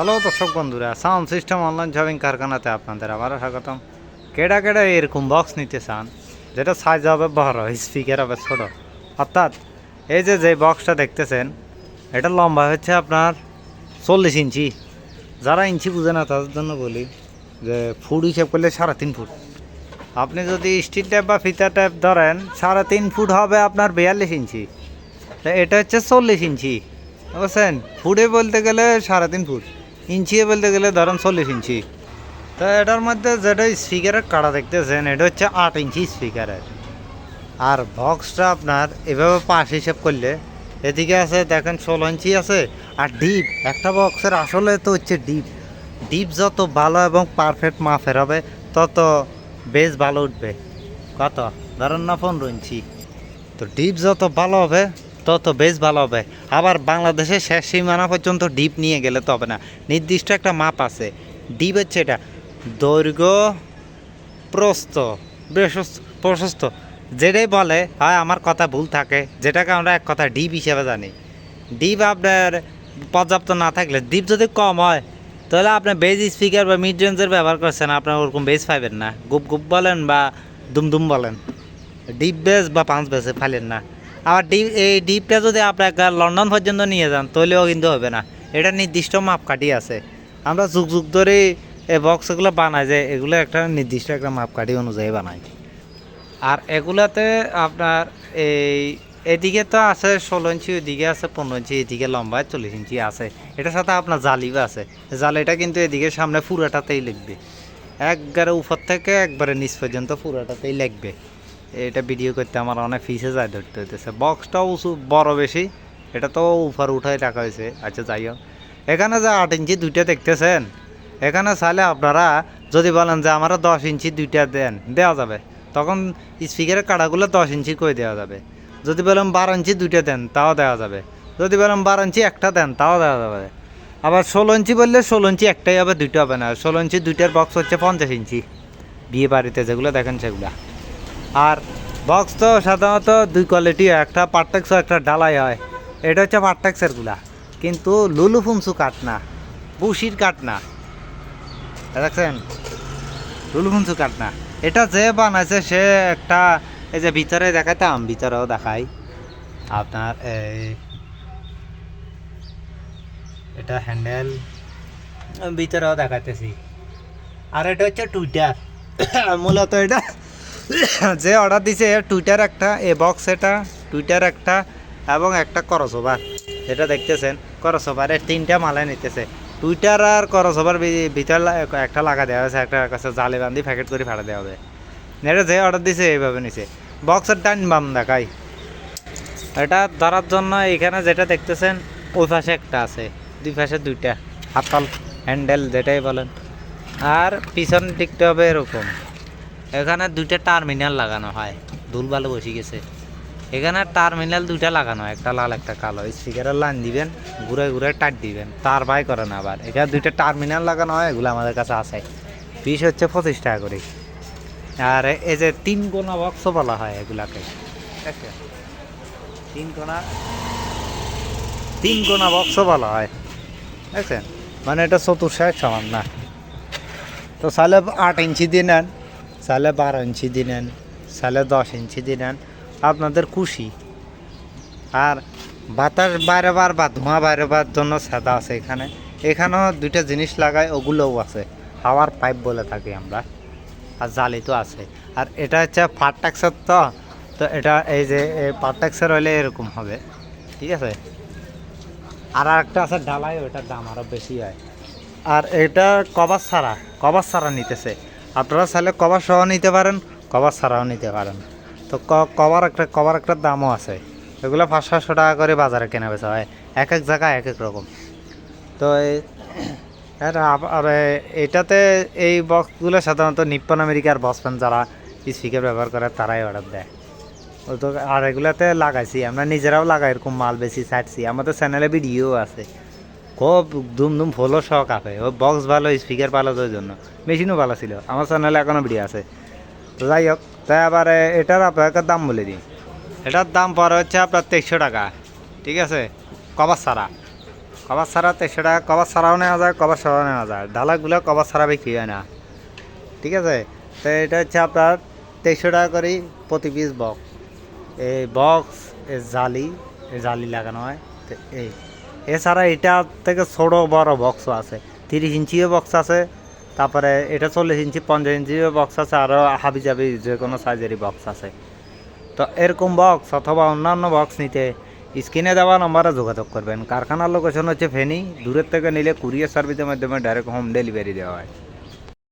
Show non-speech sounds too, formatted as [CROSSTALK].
Hello দর্শক বন্ধুরা, sound system online shopping কারখানাতে আপনাদের আবারও স্বাগতম। কেডা কেডা এরকম বক্স নিতে চান, যেটা সাইজ হবে বড় স্পিকার হবে ছোট? অর্থাৎ এই যে যে বক্সটা দেখতেছেন, এটা লম্বা হচ্ছে আপনার চল্লিশ ইঞ্চি। যারা ইঞ্চি বুঝে না, তাদের জন্য বলি যে ফুট হিসেব করলে সাড়ে তিন ফুট আপনি যদি স্টিল ট্যাপ বা ফিতা ট্যাপ ধরেন, সাড়ে তিন ফুট হবে আপনার বিয়াল্লিশ ইঞ্চি। এটা হচ্ছে চল্লিশ ইঞ্চি, বুঝছেন? ফুটে বলতে গেলে সাড়ে তিন ফুট ইঞ্চিয়ে বলতে গেলে ধরেন চল্লিশ ইঞ্চি। তো এটার মধ্যে যেটা স্পিকারের কাটা দেখতেছেন, এটা হচ্ছে আট ইঞ্চি স্পিকারের আর বক্সটা আপনার এভাবে পাশ হিসেব করলে, এদিকে আছে দেখেন ষোলো ইঞ্চি আছে, আর ডিপ একটা বক্সের আসলে তো হচ্ছে ডিপ ডিপ যত ভালো এবং পারফেক্ট মাপের হবে, তত বেশ ভালো উঠবে। কত? ধরেন না পনেরো ইঞ্চি। তো ডিপ যত ভালো হবে তত বেশ ভালো হবে। আবার বাংলাদেশের শেষ সীমানা পর্যন্ত ডিপ নিয়ে গেলে তো হবে না। নির্দিষ্ট একটা মাপ আছে। ডিপ হচ্ছে এটা। দৈর্ঘ্য প্রস্ত প্রশস্ত প্রশস্ত যেটাই বলে, হয় আমার কথা ভুল থাকে। যেটাকে আমরা এক কথা ডিপ হিসেবে জানি। ডিপ আপনার পর্যাপ্ত না থাকলে ডিপ যদি কম হয়, তাহলে আপনি বেজ স্পিকার বা মিড রেঞ্জের ব্যবহার করছেন, আপনার ওরকম বেজ পাইবেন না। গুপ গুপ বলেন বা দুমদুম বলেন। ডিপ বেজ বা পাঁচ বেজে ফাইলেন না। আবার ডিপ এই ডিপটা যদি আপনাকে লন্ডন পর্যন্ত নিয়ে যান, তাহলেও কিন্তু হবে না। এটা নির্দিষ্ট মাপকাঠি আছে। আমরা যুগ যুগ ধরে এই বক্সগুলো বানাই যে, এগুলো একটা নির্দিষ্ট একটা মাপকাঠি অনুযায়ী বানাই। আর এগুলাতে আপনার এই, এদিকে তো আছে ষোলো ইঞ্চি, ওইদিকে আছে পনেরো ইঞ্চি, এদিকে লম্বায় চল্লিশ ইঞ্চি আছে। এটার সাথে আপনার জালিও আছে। জালিটা কিন্তু এদিকে সামনে পুরাটাতেই লিখবে। একবারে উপর থেকে একবারে নিচ পর্যন্ত পুরাটাতেই লাগবে এটা ভিডিও করতে আমার অনেক ফিসে যায় ধরতে হইতেছে। বক্সটাও উঁচু, বড় বেশি, এটা তো উপর উঠাই রাখা হয়েছে। আচ্ছা যাই হোক। এখানে যে আট ইঞ্চি দুইটা দেখতেছেন, এখানে চাইলে আপনারা যদি বলেন যে আমারও দশ ইঞ্চি দুইটা দেন, দেওয়া যাবে। তখন স্পিকারের কাটাগুলো দশ ইঞ্চি করে দেওয়া যাবে। যদি বলেন বারো ইঞ্চি দুইটা দেন, তাও দেওয়া যাবে। যদি বলেন বারো ইঞ্চি একটা দেন, তাও দেওয়া যাবে। আবার ষোলো ইঞ্চি বললে ষোলো ইঞ্চি একটাই হবে, দুইটা হবে না। ষোলো ইঞ্চি দুইটার বক্স হচ্ছে পঞ্চাশ ইঞ্চি। বিয়ে বাড়িতে যেগুলো দেখেন সেগুলা। আর বক্স তো সাধারণত দুই কোয়ালিটি একটা পার্টেক্স একটা ডালাই হয়। এটা হচ্ছে পার্টেক্সেরগুলা কিন্তু লুলু ফুমসু কাঠ না, বুশির কাঠ না। দেখছেন? লুলু ফুমসু কাঠ না। এটা যে বানাইছে, সে একটা, এই যে ভিতরে দেখাতাম ভিতরেও দেখাই। আপনার এই, এটা হ্যান্ডেল ভিতরেও দেখাইতেছি। আর এটা হচ্ছে টুইটার [COUGHS] মূলত এটা [COUGHS] যে অর্ডার দিছে টুইটার একটা এ বক্স এটা টুইটার একটা এবং একটা করসোভার এটা দেখতেছেন করসোভারের তিনটা মালায় নিতেছে। টুইটার আর করসোভার ভিতরে একটা লাগা দেওয়া হয়েছে একটা কাছে জালে বান্ধি প্যাকেট করে ফাটা দেওয়া হবে। এটা যে অর্ডার দিছে এইভাবে নিছে। বক্সের ডান বাম দেখাই। এটা ধরার জন্য এখানে যেটা দেখতেছেন ওই পাশে একটা আছে দুই পাশে দুইটা। হাতল হ্যান্ডেল যেটাই বলেন। আর পিছন দিকটা হবে এরকম। এখানে দুইটা টার্মিনাল লাগানো হয়। দুল ভালো বসে গেছে। এখানে টার্মিনাল দুইটা লাগানো হয়, একটা লাল, একটা কালো। স্পিকারের লাইন দিবেন ঘুরে ঘুরে টাট দিবেন। তার বাই করেন আবার। এখানে দুইটা টার্মিনাল লাগানো হয়, এগুলো আমাদের কাছে আছে। পিস হচ্ছে পঁচিশ টাকা করে। আর এই যে তিন কোনা বক্সও বলা হয় এগুলাকে? তিন কোনা তিন কোনা বক্সও বলা হয়। দেখছেন মানে এটা চতুর্শায় সমান না। তো সালে আট ইঞ্চি দিয়ে নেন। সালে বারো ইঞ্চি দিয়ে নেন সালে দশ ইঞ্চি দিয়ে নেন আপনাদের খুশি। আর বাতাস বাইরে বার বা ধোঁয়া বাইরে বার জন্য সাদা আছে এখানে। এখানেও দুইটা জিনিস লাগায় ওগুলোও আছে। হাওয়ার পাইপ বলে থাকি আমরা, আর জালি তো আছে। আর এটা হচ্ছে ফারটাক্সের তো তো এটা এই যে ফারটাক্সের হলে এরকম হবে, ঠিক আছে? আর একটা আছে ডালাই ওটার দাম আরও বেশি হয়। আর এটা কভার ছাড়া কভার ছাড়া নিতেছে। আপনারা চাইলে কভার সহ নিতে পারেন, কভার ছাড়াও নিতে পারেন। তো কভার একটা কভার একটা দামও আছে। এগুলো পাঁচ সাতশো টাকা করে বাজারে কেনা বেচা হয়। এক এক জায়গায় এক এক রকম। তো আর এটাতে এই বক্সগুলো সাধারণত নিপ্পন আমেরিকার বসপেন যারা স্পিকার ব্যবহার করে, তারাই অর্ডার দেয়। ও তো, আর এগুলাতে লাগাইছি। আমরা নিজেরাও লাগাই এরকম মাল বেশি ছাড়ছি। আমাদের চ্যানেলে ভিডিও আছে। খুব দুম ফলো শখ আছে। ও বক্স ভালো স্পিকার ভালো তোর জন্য। মেশিনও ভালো ছিল। আমার চ্যানেলে এখনও ভিডিও আছে। তো যাই হোক তাই আবার এটার আপনাকে দাম বলে দিই। এটার দাম পরে হচ্ছে আপনার তেইশশো টাকা। ঠিক আছে? কবার ছাড়া কভার ছাড়া তেরোশো টাকা। কভার ছাড়াও নেওয়া যায়, কভার ছাড়াও নেওয়া যায়। ডালাগুলো কভার ছাড়া বিক্রি হয় না। ঠিক আছে? তো এটা হচ্ছে আপনার তেইশশো টাকা করে প্রতি পিস বক্স এই বক্স জালি জালি লাগানো হয়। তো এই এছাড়া এটা থেকে ছোটো বড় বক্স আছে। তিরিশ ইঞ্চিও বক্স আছে, তারপরে এটা চল্লিশ ইঞ্চি, পঞ্চাশ ইঞ্চিও বক্স আছে আরও হাবি যাবি যে কোনো সাইজেরই বক্স আছে। তো এরকম বক্স অথবা অন্যান্য বক্স নিতে স্ক্রিনে দেওয়া নম্বরে যোগাযোগ করবেন। কারখানার লোকেশন হচ্ছে ফেনি, দূরের থেকে নিলে কুরিয়ার সার্ভিসের মাধ্যমে ডাইরেক্ট হোম ডেলিভারি দেওয়া হয়।